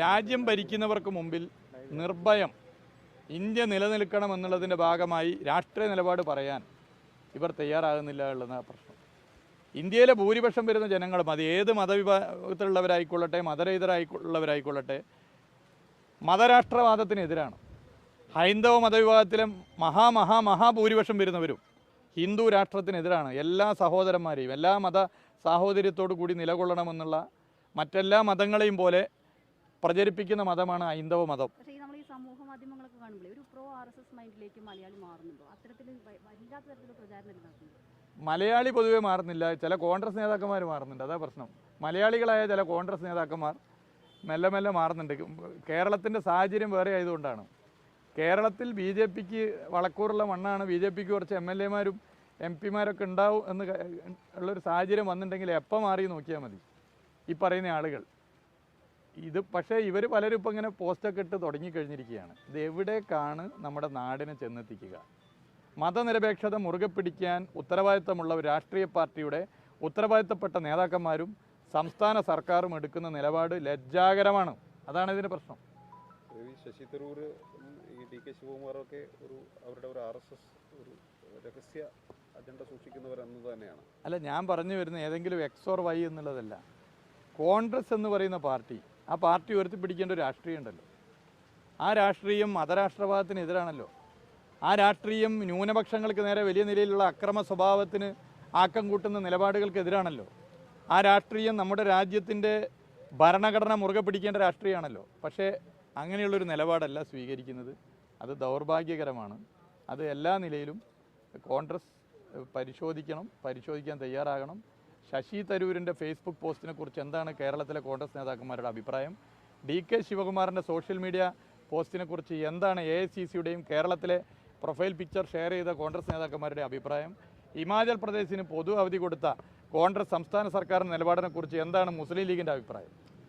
രാജ്യം ഭരിക്കുന്നവർക്ക് മുമ്പിൽ നിർഭയം ഇന്ത്യ നിലനിൽക്കണം എന്നുള്ളതിന്റെ ഭാഗമായി രാഷ്ട്രീയ നിലപാട് പറയാൻ ഇവർ തയ്യാറാകുന്നില്ല എന്നുള്ളതാണ് പ്രശ്നം. ഇന്ത്യയിലെ ഭൂരിപക്ഷം വരുന്ന ജനങ്ങളും അത് ഏത് മതവിഭാഗത്തിലുള്ളവരായിക്കൊള്ളട്ടെ മതരഹിതരായിക്കൊള്ളവരായിക്കൊള്ളട്ടെ മതരാഷ്ട്രവാദത്തിനെതിരാണ്. ഹൈന്ദവ മതവിഭാഗത്തിലെ മഹാ മഹാ മഹാഭൂരിപക്ഷം വരുന്നവരും ഹിന്ദു രാഷ്ട്രത്തിനെതിരാണ്. എല്ലാ സഹോദരന്മാരെയും എല്ലാ മത സാഹോദര്യത്തോടു കൂടി നിലകൊള്ളണമെന്നുള്ള മറ്റെല്ലാ മതങ്ങളെയും പോലെ പ്രചരിപ്പിക്കുന്ന മതമാണ് ഹൈന്ദവ മതം. സമൂഹ മാധ്യമങ്ങളൊക്കെ കാണുമ്പോൾ ഒരു പ്രോ ആർ എസ് എസ് മൈൻഡിലേക്ക് മലയാളി മാറുന്നുണ്ടോ? അത്തരത്തിൽ വ- വല്ലാത്ത തരത്തിലുള്ള പ്രചാരണം നടക്കുന്നുണ്ട് മലയാളി പൊതുവെ മാറുന്നില്ല. ചില കോൺഗ്രസ് നേതാക്കന്മാർ മാറുന്നുണ്ട്. അതാ പ്രശ്നം. മലയാളികളായ ചില കോൺഗ്രസ് നേതാക്കന്മാർ മെല്ലെ മെല്ലെ മാറുന്നുണ്ട്. കേരളത്തിന്റെ സാഹചര്യം വേറെ ആയതുകൊണ്ടാണ്. കേരളത്തിൽ ബി ജെ പിക്ക് വളക്കൂറുള്ള മണ്ണാണ്. ബി ജെ പിക്ക് കുറച്ച് എം എൽ എമാരും എം പിമാരൊക്കെ ഉണ്ടാവും എന്ന് ഉള്ളൊരു സാഹചര്യം വന്നിട്ടുണ്ടെങ്കിൽ എപ്പോൾ മാറി നോക്കിയാൽ മതി. ഈ പറയുന്ന ആളുകൾ. ഇത് പക്ഷേ ഇവർ പലരും ഇപ്പം ഇങ്ങനെ പോസ്റ്റൊക്കെ ഇട്ട് തുടങ്ങിക്കഴിഞ്ഞിരിക്കുകയാണ്. ഇത് എവിടേക്കാണ് നമ്മുടെ നാടിനെ ചെന്നെത്തിക്കുക? മതനിരപേക്ഷത മുറുകെ പിടിക്കാൻ ഉത്തരവാദിത്തമുള്ള ഒരു രാഷ്ട്രീയ പാർട്ടിയുടെ ഉത്തരവാദിത്തപ്പെട്ട നേതാക്കന്മാരും സംസ്ഥാന സർക്കാരും എടുക്കുന്ന നിലപാട് ലജ്ജാകരമാണ്. അതാണ് ഇതിന്റെ പ്രശ്നം. ശശി തരൂർ ഈ ഡി കെ ശിവകുമാറൊക്കെ ഒരു അവരുടെ ഒരു ആർ എസ് എസ് ഒരു രഹസ്യ അജണ്ട സൂക്ഷിക്കുന്നവരെന്ന് തന്നെയാണ്. അല്ല ഞാൻ പറഞ്ഞു വരുന്ന ഏതെങ്കിലും എക്സ് ഓർ വൈ എന്നുള്ളതല്ല. കോൺഗ്രസ് എന്ന് പറയുന്ന പാർട്ടി ആ പാർട്ടി ഉയർത്തി പിടിക്കേണ്ട ഒരു രാഷ്ട്രീയം ഉണ്ടല്ലോ. ആ രാഷ്ട്രീയം മതരാഷ്ട്രവാദത്തിനെതിരാണല്ലോ. ആ രാഷ്ട്രീയം ന്യൂനപക്ഷങ്ങൾക്ക് നേരെ വലിയ നിലയിലുള്ള അക്രമ സ്വഭാവത്തിന് ആക്കം കൂട്ടുന്ന നിലപാടുകൾക്കെതിരാണല്ലോ. ആ രാഷ്ട്രീയം നമ്മുടെ രാജ്യത്തിന്റെ ഭരണഘടന മുറുകെ പിടിക്കേണ്ട രാഷ്ട്രീയമാണല്ലോ. പക്ഷേ അങ്ങനെയുള്ളൊരു നിലപാടല്ല സ്വീകരിക്കുന്നത്. അത് ദൗർഭാഗ്യകരമാണ്. അത് എല്ലാ നിലയിലും കോൺഗ്രസ് പരിശോധിക്കണം പരിശോധിക്കാൻ തയ്യാറാകണം. ശശി തരൂരിന്റെ ഫേസ്ബുക്ക് പോസ്റ്റിനെ കുറിച്ച് എന്താണ് കേരളത്തിലെ കോൺഗ്രസ് നേതാക്കന്മാരുടെ അഭിപ്രായം? ഡി കെ ശിവകുമാറിന്റെ സോഷ്യൽ മീഡിയ പോസ്റ്റിനെക്കുറിച്ച് എന്താണ് എ ഐ സി സിയുടെയും കേരളത്തിലെ പ്രൊഫൈൽ പിക്ചർ ഷെയർ ചെയ്ത കോൺഗ്രസ് നേതാക്കന്മാരുടെ അഭിപ്രായം? ഹിമാചൽ പ്രദേശിന് പൊതു അവധി കൊടുത്ത കോൺഗ്രസ് സംസ്ഥാന സർക്കാരിന്റെ നിലപാടിനെക്കുറിച്ച് എന്താണ് മുസ്ലിം ലീഗിന്റെ അഭിപ്രായം?